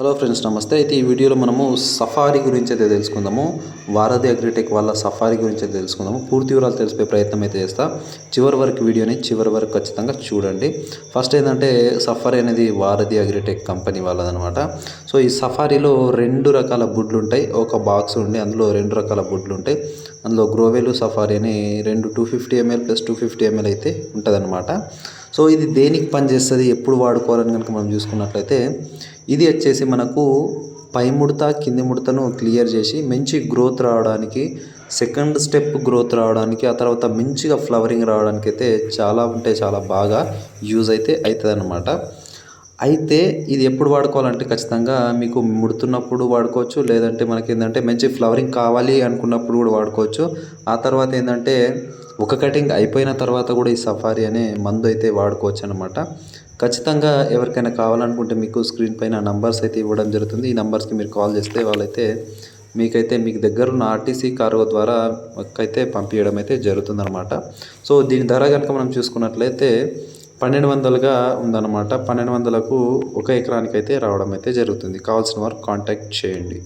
Hello friends నమస్తే. అయితే ఈ వీడియోలో మనము సఫారీ గురించి అయితే తెలుసుకుందాము. వారధి అగ్రిటెక్ వాళ్ళ సఫారీ గురించి అయితే తెలుసుకుందాము. పూర్తి వివరాలు తెలిపే ప్రయత్నం అయితే చేస్తా. చివరి వరకు వీడియోని చివరి వరకు ఖచ్చితంగా చూడండి. ఫస్ట్ ఏంటంటే సఫారీ అనేది వారధి అగ్రిటెక్ కంపెనీ వాళ్ళదనమాట. సో ఈ సఫారీలో రెండు రకాల బుడ్లు ఉంటాయి. ఒక బాక్స్ ఉండి అందులో రెండు రకాల బుడ్లు ఉంటాయి. అందులో గ్రోవేలు సఫారీ అని రెండు two fifty ML plus two fifty ML అయితే ఉంటుందన్నమాట సో ఇది దేనికి పనిచేస్తుంది ఎప్పుడు వాడుకోవాలని కనుక మనం చూసుకున్నట్లయితే ఇది వచ్చేసి మనకు పై ముడత కింది ముడతను క్లియర్ చేసి మంచి గ్రోత్ రావడానికి సెకండ్ స్టెప్ గ్రోత్ రావడానికి ఆ తర్వాత మంచిగా ఫ్లవరింగ్ రావడానికి అయితే చాలా అంటే చాలా బాగా యూజ్ అయితే అవుతుంది అన్నమాట అయితే ఇది ఎప్పుడు వాడుకోవాలంటే ఖచ్చితంగా మీకు ముడుతున్నప్పుడు వాడుకోవచ్చు లేదంటే మనకి ఏంటంటే మంచి ఫ్లవరింగ్ కావాలి అనుకున్నప్పుడు కూడా వాడుకోవచ్చు. ఆ తర్వాత ఏంటంటే ఒక కటింగ్ అయిపోయిన తర్వాత కూడా ఈ సఫారీ అనే మందు అయితే వాడుకోవచ్చు అనమాట ఖచ్చితంగా ఎవరికైనా కావాలనుకుంటే మీకు స్క్రీన్ పైన నంబర్స్ అయితే ఇవ్వడం జరుగుతుంది. ఈ నంబర్స్కి మీరు కాల్ చేస్తే వాళ్ళైతే మీకైతే మీకు దగ్గర ఉన్న ఆర్టీసీ కార్గో ద్వారా అయితే పంపించడం అయితే జరుగుతుందన్నమాట సో దీని ధర కనుక మనం చూసుకున్నట్లయితే పన్నెండు వందలుగా ఉందన్నమాట. పన్నెండు వందలకు ఒక ఎకరానికి అయితే రావడం అయితే జరుగుతుంది. కావాల్సిన వారు కాంటాక్ట్ చేయండి.